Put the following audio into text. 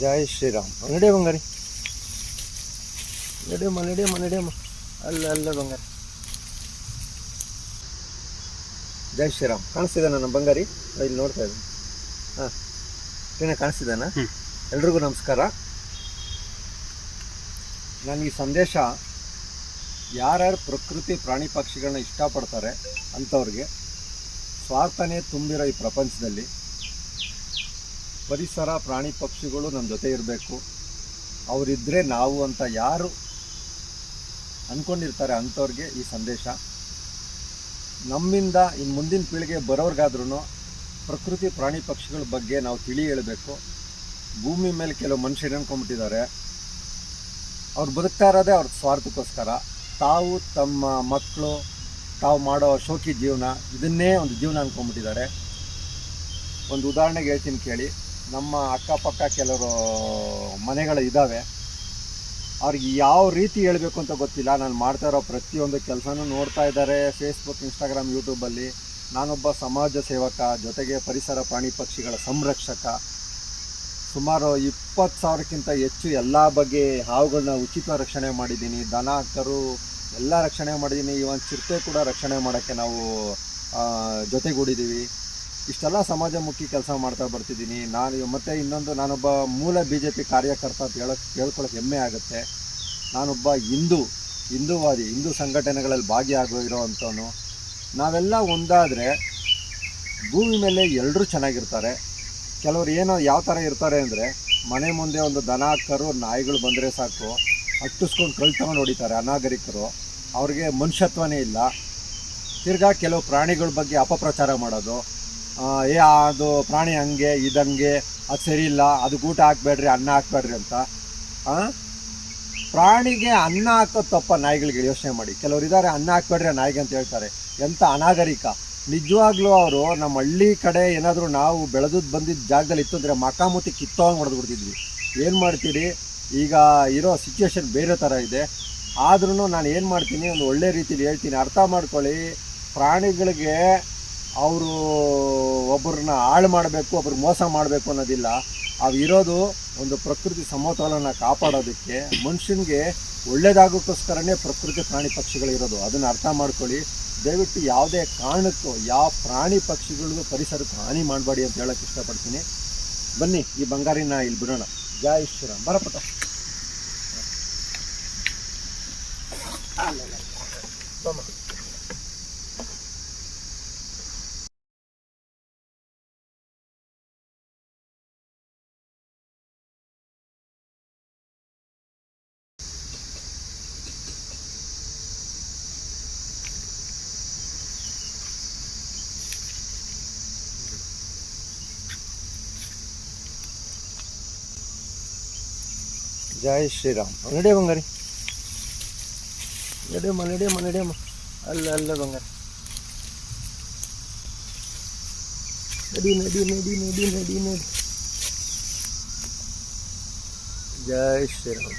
ಜೈ ಶ್ರೀರಾಮ್. ನಡಿಯ ಬಂಗಾರಿ. ನಡೆಯಮ್ಮ ನಡೆಯಮ್ಮ ನಡೆಯಮ್ಮ ಅಲ್ಲ ಅಲ್ಲ ಬಂಗಾರಿ. ಜೈ ಶ್ರೀರಾಮ್. ಕಾಣಿಸ್ತಿದ್ದಾನ ನಮ್ಮ ಬಂಗಾರಿ? ಇಲ್ಲಿ ನೋಡ್ತಾ ಇದ್ದೀನಿ. ಹಾಂ ಏನೇ ಕಾಣಿಸ್ತಿದ್ದಾನ. ಎಲ್ರಿಗೂ ನಮಸ್ಕಾರ. ನಾನು ಈ ಸಂದೇಶ ಯಾರ್ಯಾರು ಪ್ರಕೃತಿ ಪ್ರಾಣಿ ಪಕ್ಷಿಗಳನ್ನ ಇಷ್ಟಪಡ್ತಾರೆ ಅಂಥವ್ರಿಗೆ ಸ್ವಾರ್ಥನೇ ತುಂಬಿರೋ ಈ ಪ್ರಪಂಚದಲ್ಲಿ ಪರಿಸರ, ಪ್ರಾಣಿ ಪಕ್ಷಿಗಳು ನಮ್ಮ ಜೊತೆ ಇರಬೇಕು. ಅವರಿದ್ದರೆ ನಾವು ಅಂತ ಯಾರು ಅಂದ್ಕೊಂಡಿರ್ತಾರೆ ಅಂಥವ್ರಿಗೆ ಈ ಸಂದೇಶ. ನಮ್ಮಿಂದ ಇನ್ನು ಮುಂದಿನ ಪೀಳಿಗೆ ಬರೋರ್ಗಾದ್ರೂ ಪ್ರಕೃತಿ, ಪ್ರಾಣಿ ಪಕ್ಷಿಗಳ ಬಗ್ಗೆ ನಾವು ತಿಳಿ ಹೇಳಬೇಕು. ಭೂಮಿ ಮೇಲೆ ಕೆಲವು ಮನುಷ್ಯರು ಅನ್ಕೊಂಡ್ಬಿಟ್ಟಿದ್ದಾರೆ ಅವ್ರು ಬದುಕ್ತಾ ಇರೋದೇ ಅವ್ರ ಸ್ವಾರ್ಥಕ್ಕೋಸ್ಕರ. ತಾವು ತಮ್ಮ ಮಕ್ಕಳು ತಾವು ಮಾಡೋ ಶೋಕಿ ಜೀವನ, ಇದನ್ನೇ ಒಂದು ಜೀವನ ಅಂದ್ಕೊಂಬಿಟ್ಟಿದ್ದಾರೆ ಒಂದು ಉದಾಹರಣೆಗೆ ಹೇಳ್ತೀನಿ ಕೇಳಿ. ನಮ್ಮ ಅಕ್ಕಪಕ್ಕ ಕೆಲವರು ಮನೆಗಳು ಇದ್ದಾವೆ. ಅವ್ರಿಗೆ ಯಾವ ರೀತಿ ಹೇಳಬೇಕು ಅಂತ ಗೊತ್ತಿಲ್ಲ. ನಾನು ಮಾಡ್ತಾ ಇರೋ ಪ್ರತಿಯೊಂದು ಕೆಲಸನೂ ನೋಡ್ತಾ ಇದ್ದಾರೆ. ಫೇಸ್ಬುಕ್ ಇನ್ಸ್ಟಾಗ್ರಾಮ್ ಯೂಟ್ಯೂಬಲ್ಲಿ ನಾನೊಬ್ಬ ಸಮಾಜ ಸೇವಕ, ಜೊತೆಗೆ ಪರಿಸರ ಪ್ರಾಣಿ ಪಕ್ಷಿಗಳ ಸಂರಕ್ಷಕ. ಸುಮಾರು ಇಪ್ಪತ್ತು ಸಾವಿರಕ್ಕಿಂತ ಹೆಚ್ಚು ಎಲ್ಲ ಬಗ್ಗೆ ಹಾವುಗಳನ್ನ ಉಚಿತ ರಕ್ಷಣೆ ಮಾಡಿದ್ದೀನಿ. ದನ, ಕರು ಎಲ್ಲ ರಕ್ಷಣೆ ಮಾಡಿದ್ದೀನಿ. ಇವನ್ ಚಿರತೆ ಕೂಡ ರಕ್ಷಣೆ ಮಾಡೋಕ್ಕೆ ನಾವು ಜೊತೆಗೂಡಿದ್ದೀವಿ. ಇಷ್ಟೆಲ್ಲ ಸಮಾಜಮುಖಿ ಕೆಲಸ ಮಾಡ್ತಾ ಬರ್ತಿದ್ದೀನಿ. ನಾನು ಮತ್ತು ಇನ್ನೊಂದು ನಾನೊಬ್ಬ ಮೂಲ ಬಿ ಜೆ ಪಿ ಕಾರ್ಯಕರ್ತ ಅಂತ ಹೇಳೋಕ್ಕೆ ಹೇಳ್ಕೊಳಕ್ಕೆ ಹೆಮ್ಮೆ ಆಗುತ್ತೆ. ನಾನೊಬ್ಬ ಹಿಂದೂ, ಹಿಂದೂವಾದಿ, ಹಿಂದೂ ಸಂಘಟನೆಗಳಲ್ಲಿ ಭಾಗಿಯಾಗೋ ಇರೋವಂಥವನು ನಾವೆಲ್ಲ ಒಂದಾದರೆ ಭೂಮಿ ಮೇಲೆ ಎಲ್ಲರೂ ಚೆನ್ನಾಗಿರ್ತಾರೆ. ಕೆಲವರು ಏನೋ ಯಾವ ಥರ ಇರ್ತಾರೆ ಅಂದರೆ ಮನೆ ಮುಂದೆ ಒಂದು ದನ ಕರು ನಾಯಿಗಳು ಬಂದರೆ ಸಾಕು. ಅಟ್ಟಿಸ್ಕೊಂಡು ಕಳ್ ತಗೊಂಡು ಹೊಡಿತಾರೆ ಅನಾಗರಿಕರು. ಅವ್ರಿಗೆ ಮನುಷ್ಯತ್ವನೇ ಇಲ್ಲ. ತಿರ್ಗಾ ಕೆಲವು ಪ್ರಾಣಿಗಳ ಬಗ್ಗೆ ಅಪಪ್ರಚಾರ ಮಾಡೋದು. ಏ ಅದು ಪ್ರಾಣಿ ಹಂಗೆ, ಇದಂಗೆ, ಅದು ಸರಿ ಇಲ್ಲ ಅದಕ್ಕೆ ಊಟ ಹಾಕ್ಬೇಡ್ರಿ, ಅನ್ನ ಹಾಕ್ಬೇಡ್ರಿ ಅಂತ? ಪ್ರಾಣಿಗೆ ಅನ್ನ ಹಾಕೋ ತಪ್ಪ ನಾಯಿಗಳಿಗೆ ಯೋಚನೆ ಮಾಡಿ. ಕೆಲವರು ಇದ್ದಾರೆ ಅನ್ನ ಹಾಕ್ಬೇಡ್ರಿ ನಾಯಿಗೆ ಅಂತ ಹೇಳ್ತಾರೆ. ಎಂಥ ಅನಾಗರಿಕ. ನಿಜವಾಗ್ಲೂ ಅವರು ನಮ್ಮ ಹಳ್ಳಿ ಕಡೆ ಏನಾದರೂ ನಾವು ಬೆಳೆದು ಬಂದಿದ್ದ ಜಾಗದಲ್ಲಿ ಇತ್ತು ಅಂದರೆ ಮಕಾಮುತಿ ಕಿತ್ತೋಗಿ ಹೊಡೆದು ಏನು ಮಾಡ್ತೀರಿ? ಈಗ ಇರೋ ಸಿಚುವೇಷನ್ ಬೇರೆ ಥರ ಇದೆ. ಆದ್ರೂ ನಾನು ಏನು ಮಾಡ್ತೀನಿ, ಒಂದು ಒಳ್ಳೆ ರೀತಿಯಲ್ಲಿ ಹೇಳ್ತೀನಿ. ಅರ್ಥ ಮಾಡ್ಕೊಳ್ಳಿ. ಪ್ರಾಣಿಗಳಿಗೆ ಅವರು ಒಬ್ಬರನ್ನ ಹಾಳು ಮಾಡಬೇಕು ಒಬ್ರು ಮೋಸ ಮಾಡಬೇಕು ಅನ್ನೋದಿಲ್ಲ. ಅವು ಇರೋದು ಒಂದು ಪ್ರಕೃತಿ ಸಮತೋಲನ ಕಾಪಾಡೋದಕ್ಕೆ, ಮನುಷ್ಯನಿಗೆ ಒಳ್ಳೇದಾಗೋಕ್ಕೋಸ್ಕರನೇ ಪ್ರಕೃತಿ ಪ್ರಾಣಿ ಪಕ್ಷಿಗಳಿರೋದು ಅದನ್ನು ಅರ್ಥ ಮಾಡ್ಕೊಳ್ಳಿ. ದಯವಿಟ್ಟು ಯಾವುದೇ ಕಾರಣಕ್ಕೂ, ಯಾವ ಪ್ರಾಣಿ ಪಕ್ಷಿಗಳಿಗೂ ಪರಿಸರಕ್ಕೂ ಹಾನಿ ಮಾಡಬೇಡಿ ಅಂತ ಹೇಳೋಕ್ಕೆ ಇಷ್ಟಪಡ್ತೀನಿ. ಬನ್ನಿ, ಈ ಬಂಗಾರಿನ ಇಲ್ಲಿ ಬಿಡೋಣ. ಜೈ ಶ್ರೀರಾಮ್. ಬರಪಟ್ಟ ಜೈ ಶ್ರೀರಾಮ್ ನಡಿಯ ಬಂಗಾರಿ ನಡಿಯಮ್ಮ ನಡಿಯಮ್ಮ ನಡಿಯಮ್ಮ ಅಲ್ಲ ಅಲ್ಲ ಬಂಗಾರಿ ನಡಿ ನಡಿ ನಡಿ ನಡಿ ನಡಿ ನಡಿ ಜೈ ಶ್ರೀರಾಮ್